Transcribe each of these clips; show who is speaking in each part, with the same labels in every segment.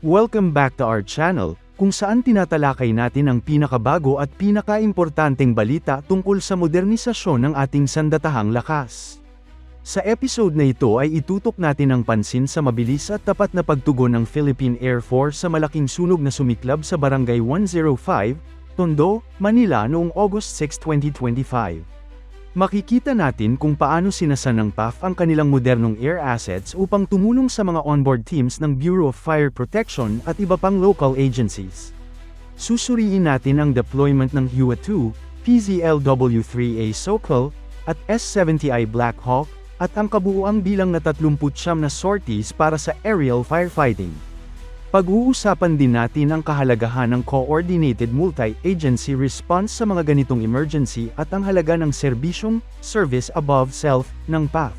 Speaker 1: Welcome back to our channel, kung saan tinatalakay natin ang pinakabago at pinakaimportanteng balita tungkol sa modernisasyon ng ating sandatahang lakas. Sa episode na ito ay itutok natin ang pansin sa mabilis at tapat na pagtugon ng Philippine Air Force sa malaking sunog na sumiklab sa Barangay 105, Tondo, Manila noong August 6, 2025. Makikita natin kung paano sinasan ng PAF ang kanilang modernong air assets upang tumulong sa mga onboard teams ng Bureau of Fire Protection at iba pang local agencies. Susuriin natin ang deployment ng HUA-2, PZLW-3A Sokol, at S-70I Black Hawk, at ang kabuuang bilang na 39 na sorties para sa aerial firefighting. Pag-uusapan din natin ang kahalagahan ng coordinated multi-agency response sa mga ganitong emergency at ang halaga ng serbisyong service above self ng PAF.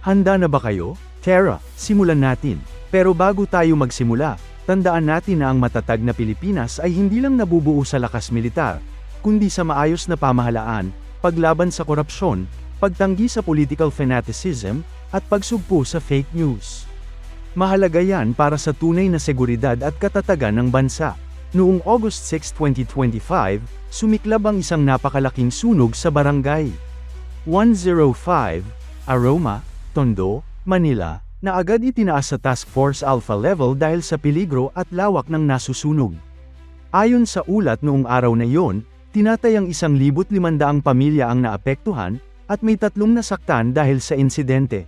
Speaker 1: Handa na ba kayo? Tara, simulan natin. Pero bago tayo magsimula, tandaan natin na ang matatag na Pilipinas ay hindi lang nabubuo sa lakas militar, kundi sa maayos na pamahalaan, paglaban sa korupsyon, pagtanggi sa political fanaticism, at pagsugpo sa fake news. Mahalaga yan para sa tunay na seguridad at katatagan ng bansa. Noong August 6, 2025, sumiklab ang isang napakalaking sunog sa barangay 105, Aroma, Tondo, Manila, na agad itinaas sa Task Force Alpha level dahil sa peligro at lawak ng nasusunog. Ayon sa ulat noong araw na iyon, tinatayang 1,500 pamilya ang naapektuhan, at may tatlong nasaktan dahil sa insidente.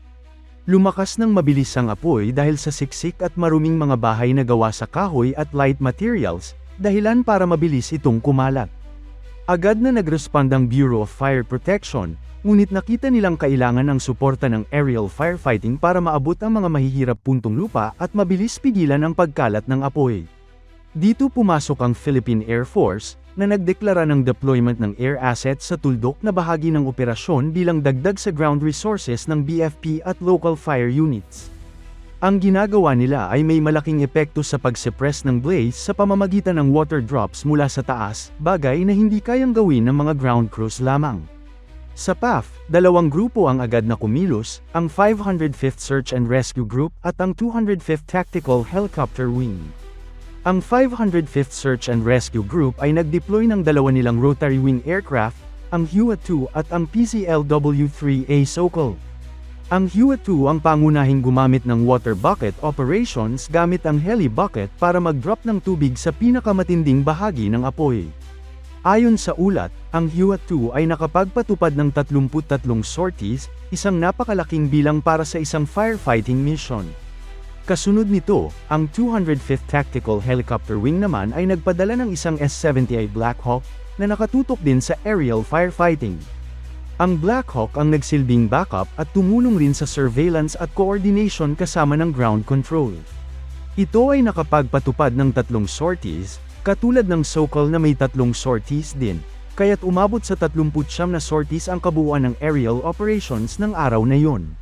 Speaker 1: Lumakas ng mabilis ang apoy dahil sa siksik at maruming mga bahay na gawa sa kahoy at light materials, dahilan para mabilis itong kumalat. Agad na nag-respond ang Bureau of Fire Protection, ngunit nakita nilang kailangan ng suporta ng aerial firefighting para maabot ang mga mahihirap puntong lupa at mabilis pigilan ang pagkalat ng apoy. Dito pumasok ang Philippine Air Force, na nagdeklara ng deployment ng air assets sa tuldok na bahagi ng operasyon bilang dagdag sa ground resources ng BFP at local fire units. Ang ginagawa nila ay may malaking epekto sa pag-suppress ng blaze sa pamamagitan ng water drops mula sa taas, bagay na hindi kayang gawin ng mga ground crews lamang. Sa PAF, dalawang grupo ang agad na kumilos, ang 505th Search and Rescue Group at ang 205th Tactical Helicopter Wing. Ang 505th Search and Rescue Group ay nag-deploy ng dalawa nilang rotary wing aircraft, ang HUA-2 at ang PCLW-3A Sokol. Ang HUA-2 ang pangunahing gumamit ng water bucket operations gamit ang heli bucket para mag-drop ng tubig sa pinakamatinding bahagi ng apoy. Ayon sa ulat, ang HUA-2 ay nakapagpatupad ng 33 sorties, isang napakalaking bilang para sa isang firefighting mission. Kasunod nito, ang 205th Tactical Helicopter Wing naman ay nagpadala ng isang S-70I Black Hawk, na nakatutok din sa aerial firefighting. Ang Black Hawk ang nagsilbing backup at tumulong rin sa surveillance at coordination kasama ng ground control. Ito ay nakapagpatupad ng tatlong sorties, katulad ng Sokol na may tatlong sorties din, kaya't umabot sa 39 na sorties ang kabuuan ng aerial operations ng araw na yon.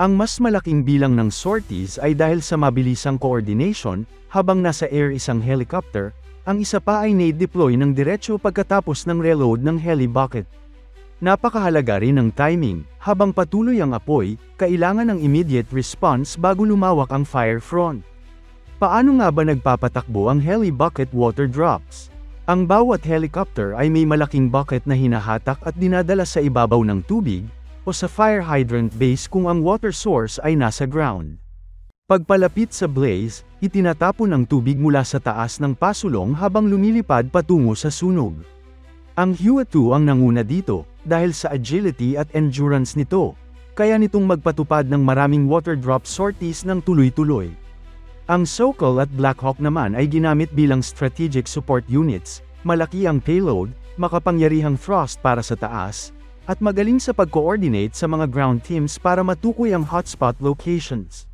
Speaker 1: Ang mas malaking bilang ng sorties ay dahil sa mabilisang coordination, habang nasa air isang helicopter, ang isa pa ay na-deploy ng diretsyo pagkatapos ng reload ng heli bucket. Napakahalaga rin ng timing, habang patuloy ang apoy, kailangan ng immediate response bago lumawak ang fire front. Paano nga ba nagpapatakbo ang heli bucket water drops? Ang bawat helicopter ay may malaking bucket na hinahatak at dinadala sa ibabaw ng tubig, o sa fire hydrant base kung ang water source ay nasa ground. Pagpalapit sa blaze, itinatapon ang tubig mula sa taas ng pasulong habang lumilipad patungo sa sunog. Ang HUA-2 ang nanguna dito, dahil sa agility at endurance nito, kaya nitong magpatupad ng maraming water drop sorties ng tuloy-tuloy. Ang Sokol at Blackhawk naman ay ginamit bilang strategic support units, malaki ang payload, makapangyarihang thrust para sa taas, at magaling sa pag-coordinate sa mga ground teams para matukoy ang hotspot locations.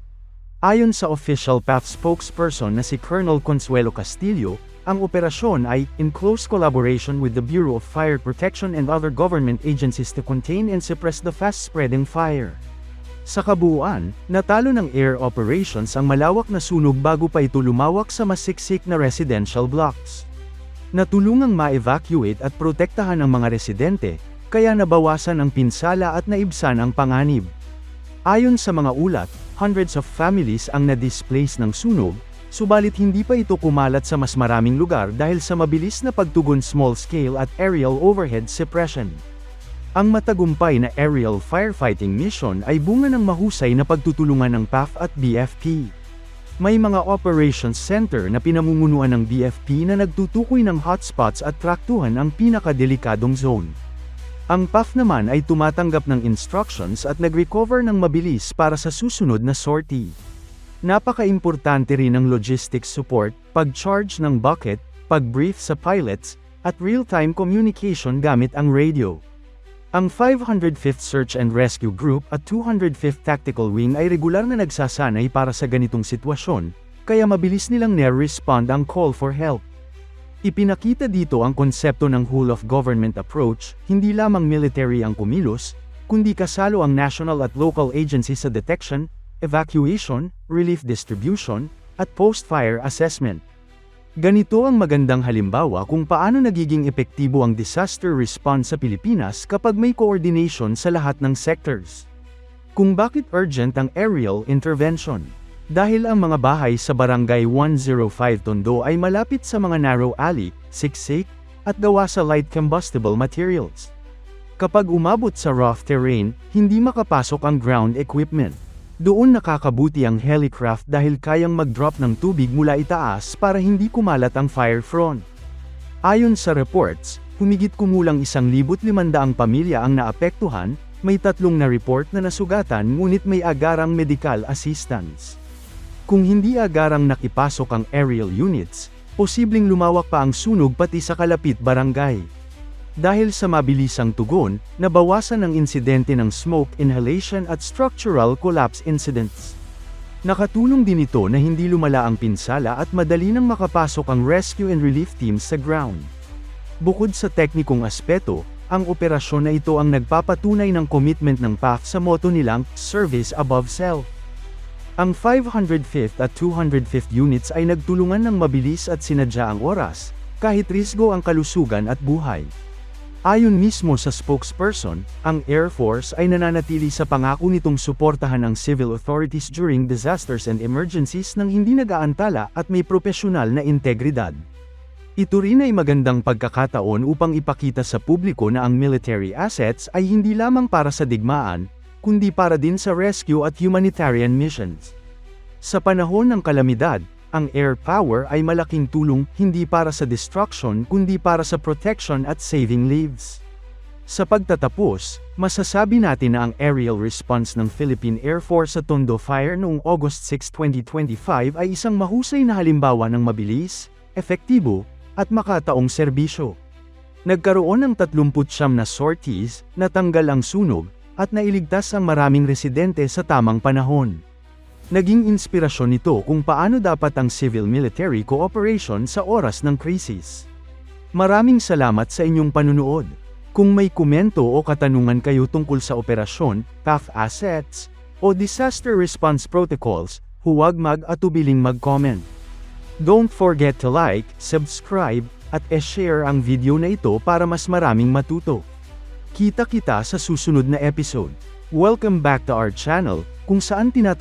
Speaker 1: Ayon sa official PAF spokesperson na si Colonel Consuelo Castillo, ang operasyon ay in close collaboration with the Bureau of Fire Protection and other government agencies to contain and suppress the fast-spreading fire. Sa kabuuan, natalo ng air operations ang malawak na sunog bago pa ito lumawak sa masiksik na residential blocks. Natulungang ma-evacuate at protektahan ang mga residente, kaya nabawasan ang pinsala at naibsan ang panganib. Ayon sa mga ulat, hundreds of families ang na-displace ng sunog, subalit hindi pa ito kumalat sa mas maraming lugar dahil sa mabilis na pagtugon small-scale at aerial overhead suppression. Ang matagumpay na aerial firefighting mission ay bunga ng mahusay na pagtutulungan ng PAF at BFP. May mga operations center na pinamumunuan ng BFP na nagtutukoy ng hotspots at traktuhan ang pinakadelikadong zone. Ang PAF naman ay tumatanggap ng instructions at nag-recover ng mabilis para sa susunod na sortie. Napaka-importante rin ng logistics support, pag-charge ng bucket, pag-brief sa pilots, at real-time communication gamit ang radio. Ang 505th Search and Rescue Group at 205th Tactical Wing ay regular na nagsasanay para sa ganitong sitwasyon, kaya mabilis nilang nare-respond ang call for help. Ipinakita dito ang konsepto ng whole of government approach, hindi lamang military ang kumilos, kundi kasalo ang national at local agencies sa detection, evacuation, relief distribution, at post-fire assessment. Ganito ang magandang halimbawa kung paano nagiging epektibo ang disaster response sa Pilipinas kapag may coordination sa lahat ng sectors. Kung bakit urgent ang aerial intervention. Dahil ang mga bahay sa Barangay 105 Tondo ay malapit sa mga narrow alley, siksik, at gawa sa light combustible materials. Kapag umabot sa rough terrain, hindi makapasok ang ground equipment. Doon nakakabuti ang helicraft dahil kayang mag-drop ng tubig mula itaas para hindi kumalat ang fire front. Ayon sa reports, humigit kumulang 1,500 pamilya ang naapektuhan, may tatlong na report na nasugatan ngunit may agarang medical assistance. Kung hindi agarang nakipasok ang aerial units, posibleng lumawak pa ang sunog pati sa kalapit barangay. Dahil sa mabilisang tugon, nabawasan ang insidente ng smoke inhalation at structural collapse incidents. Nakatulong din ito na hindi lumala ang pinsala at madali nang makapasok ang rescue and relief teams sa ground. Bukod sa teknikong aspeto, ang operasyon na ito ang nagpapatunay ng commitment ng PAF sa motto nilang, Service Above Self. Ang 505th at 205th units ay nagtulungan ng mabilis at sinadya ang oras, kahit risgo ang kalusugan at buhay. Ayon mismo sa spokesperson, ang Air Force ay nananatili sa pangako nitong suportahan ang civil authorities during disasters and emergencies nang hindi nag-aantala at may propesyonal na integridad. Ito rin ay magandang pagkakataon upang ipakita sa publiko na ang military assets ay hindi lamang para sa digmaan, kundi para din sa rescue at humanitarian missions. Sa panahon ng kalamidad, ang air power ay malaking tulong hindi para sa destruction kundi para sa protection at saving lives. Sa pagtatapos, masasabi natin na ang aerial response ng Philippine Air Force sa Tondo Fire noong August 6, 2025 ay isang mahusay na halimbawa ng mabilis, efektibo, at makataong serbisyo. Nagkaroon ng 39 na sorties, natanggal ang sunog, at nailigtas ang maraming residente sa tamang panahon. Naging inspirasyon nito kung paano dapat ang civil-military cooperation sa oras ng krisis. Maraming salamat sa inyong panunood. Kung may komento o katanungan kayo tungkol sa operasyon, PAF assets, o disaster response protocols, huwag mag-atubiling mag-comment. Don't forget to like, subscribe, at e-share ang video na ito para mas maraming matuto. Kita-kita sa susunod na episode. Welcome back to our channel, kung saan tinatawag